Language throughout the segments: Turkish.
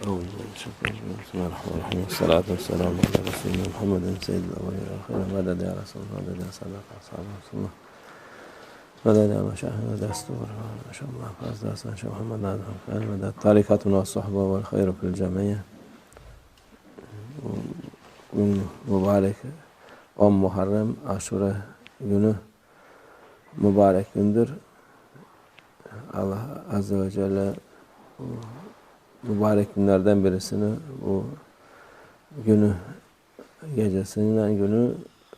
Bismillahirrahmanirrahim. Salatu vesselamu ala Resulina Muhammedin seyyidil evvelin ve ahirin. Medede ya Resulullah, medede ya sadaka ashabi Resulullah. Medede ya meşahin ve destur ve meşallah. Fazla sen şey Muhammed adham fel medede. Tarikatun ve sohbe vel hayru fil mübarek 10 Muharrem Aşure günü mübarek gündür. Allah Azze ve Celle mübarek günlerden birisini bu günü gecesinden günü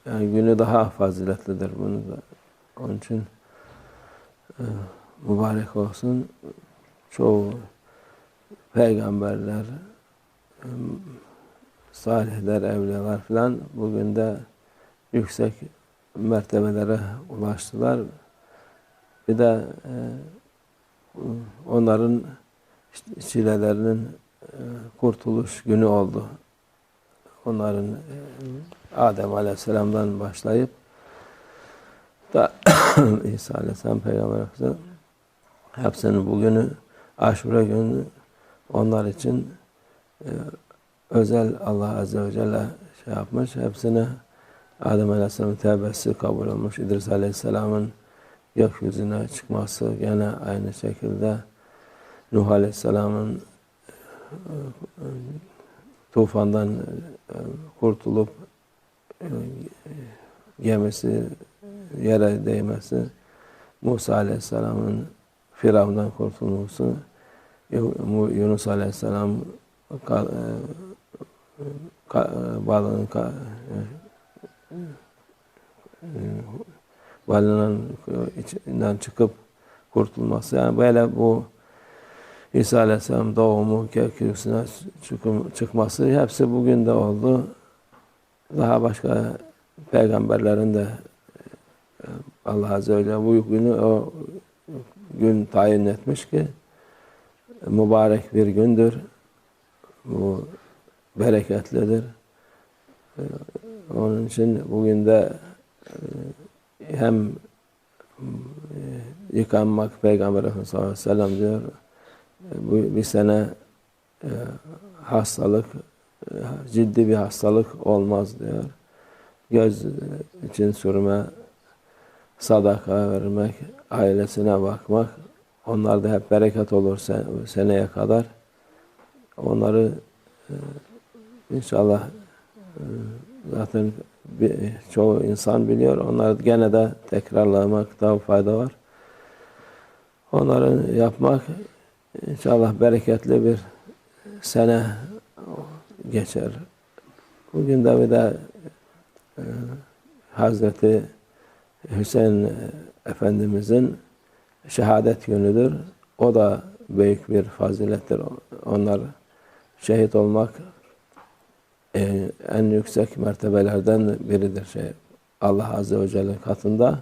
yani günü daha faziletlidir bunu da. Onun için e, mübarek olsun. Çoğu peygamberler, e, salihler, evliyalar filan bugün de yüksek mertebelere ulaştılar. Bir de e, onların çilelerinin e, kurtuluş günü oldu. Onların e, Adem Aleyhisselam'dan başlayıp da İsa Aleyhisselam Peygamber Efendimiz hepsinin bugünü aşure günü onlar için e, özel Allah Azze ve Celle şey yapmış. Hepsine Adem Aleyhisselam'ın tevbesi kabul olmuş. İdris Aleyhisselam'ın gökyüzüne çıkması gene aynı şekilde Nuh Aleyhisselam'ın tufandan kurtulup gemisi yere değmesi, Musa Aleyhisselam'ın Firavundan kurtulması, Yunus Aleyhisselam balığın balığın içinden çıkıp kurtulması. Yani böyle bu İsa Aleyhisselam doğumu, gökyüzüne çıkması hepsi bugün de oldu. Daha başka peygamberlerin de Allah Azze ve Celle bu günü o gün tayin etmiş ki mübarek bir gündür. Bu bereketlidir. Onun için bugün de hem yıkanmak Peygamber Efendimiz sallallahu aleyhi ve sellem diyor bu bir sene e, hastalık e, ciddi bir hastalık olmaz diyor. Göz için sürme, sadaka vermek, ailesine bakmak, onlar da hep bereket olur sen, seneye kadar. Onları e, inşallah e, zaten bir, çoğu insan biliyor. Onları gene de tekrarlamakta fayda var. Onları yapmak İnşallah bereketli bir sene geçer. Bugün de bir de e, Hazreti Hüseyin Efendimizin şehadet günüdür. O da büyük bir fazilettir. Onlar şehit olmak e, en yüksek mertebelerden biridir. Şey, Allah Azze ve Celle katında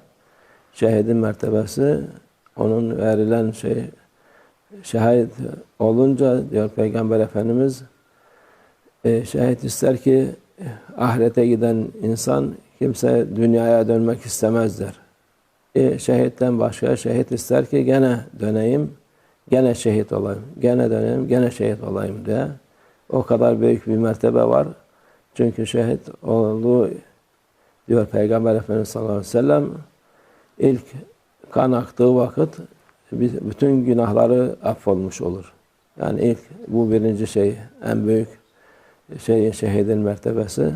şehidin mertebesi onun verilen şey şahit olunca diyor Peygamber Efendimiz e, şahit ister ki ahirete giden insan kimse dünyaya dönmek istemezler. E, şehitten başka şehit ister ki gene döneyim, gene şehit olayım, gene döneyim, gene şehit olayım diye. O kadar büyük bir mertebe var. Çünkü şehit olduğu diyor Peygamber Efendimiz sallallahu aleyhi ve sellem ilk kan aktığı vakit bütün günahları affolmuş olur. Yani ilk bu birinci şey en büyük şey şehidin mertebesi.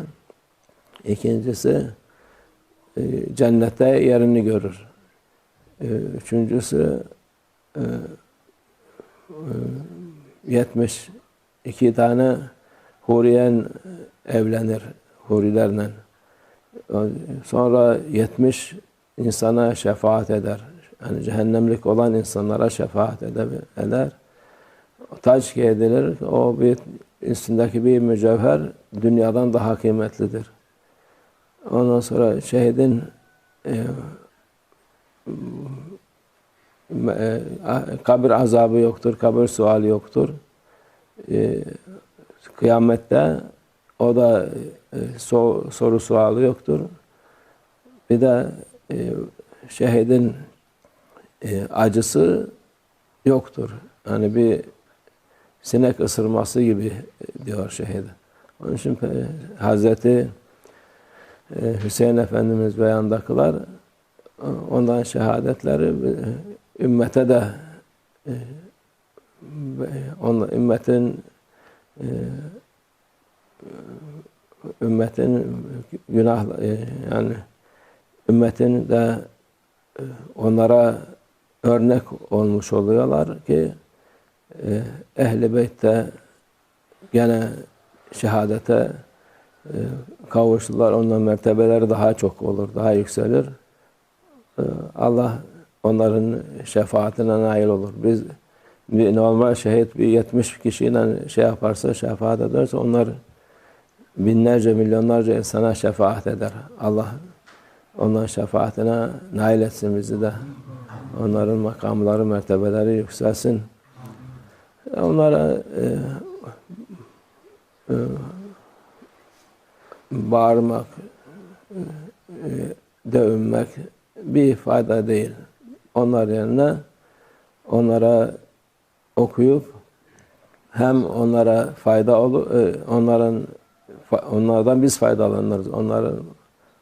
İkincisi e, cennette yerini görür. E, üçüncüsü 72 e, tane huriyen evlenir hurilerle. Sonra 70 insana şefaat eder yani cehennemlik olan insanlara şefaat eder. Taç giydirir. O bir üstündeki bir mücevher dünyadan daha kıymetlidir. Ondan sonra şehidin e, e, kabir azabı yoktur, kabir suali yoktur. E, kıyamette o da e, so, soru sualı yoktur. Bir de e, şehidin e, acısı yoktur. Yani bir sinek ısırması gibi diyor şehit. Onun için pe- Hazreti e, Hüseyin Efendimiz beyandakiler e, ondan şehadetleri e, ümmete de e, on, ümmetin e, ümmetin günah e, yani ümmetin de e, onlara örnek olmuş oluyorlar ki e, Ehl-i Beyt'te gene şehadete e, kavuştular. Onların mertebeleri daha çok olur, daha yükselir. E, Allah onların şefaatine nail olur. Biz bir normal şehit bir 70 kişiyle şey yaparsa, şefaat ederse onlar binlerce, milyonlarca insana şefaat eder. Allah onların şefaatine nail etsin bizi de. Onların makamları, mertebeleri yükselsin. Onlara e, e, bağırmak, e, dövünmek bir fayda değil. Onlar yerine onlara okuyup hem onlara fayda olur, e, onların onlardan biz faydalanırız. Onların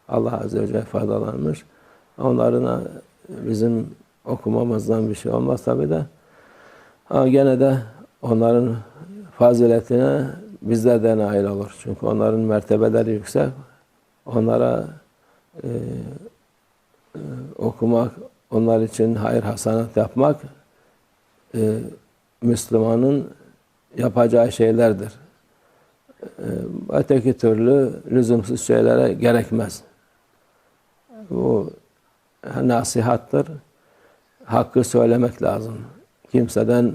Allah Azze ve Celle faydalanmış. Onların e, bizim okumamızdan bir şey olmaz tabi de. Ama gene de onların faziletine bizler de nail olur. Çünkü onların mertebeleri yüksek. Onlara e, e, okumak, onlar için hayır hasanat yapmak e, Müslümanın yapacağı şeylerdir. E, öteki türlü lüzumsuz şeylere gerekmez. Bu nasihattır. Hakkı söylemek lazım. Kimseden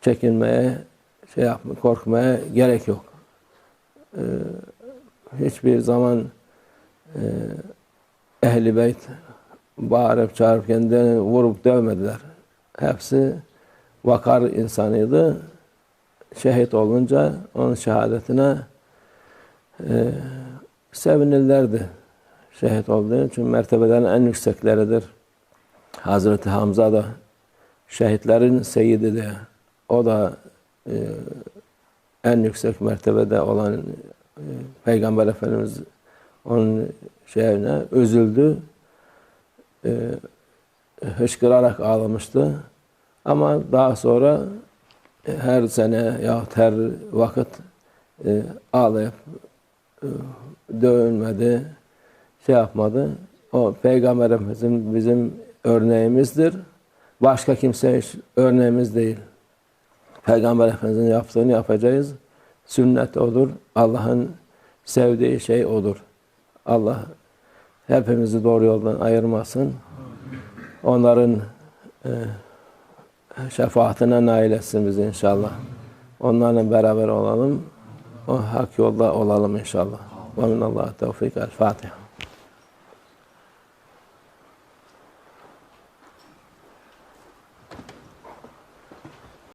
çekinmeye, şey yapma, korkmaya gerek yok. Ee, hiçbir zaman e, ehli beyt bağırıp çağırıp kendilerini vurup dövmediler. Hepsi vakar insanıydı. Şehit olunca onun şehadetine e, sevinirlerdi. Şehit olduğu için mertebelerin en yüksekleridir. Hazreti Hamza da şehitlerin seyidi diye. O da e, en yüksek mertebede olan e, Peygamber Efendimiz onun şeyine üzüldü. E, hışkırarak ağlamıştı. Ama daha sonra e, her sene yahut her vakit e, ağlayıp e, dövünmedi, şey yapmadı. O Peygamber Efendimiz'in bizim örneğimizdir. Başka kimse hiç örneğimiz değil. Peygamber Efendimiz'in yaptığını yapacağız. Sünnet olur. Allah'ın sevdiği şey olur. Allah hepimizi doğru yoldan ayırmasın. Onların e, şefaatine nail etsin bizi inşallah. Onlarla beraber olalım. O hak yolda olalım inşallah. Ve minallah tevfik. El Fatiha.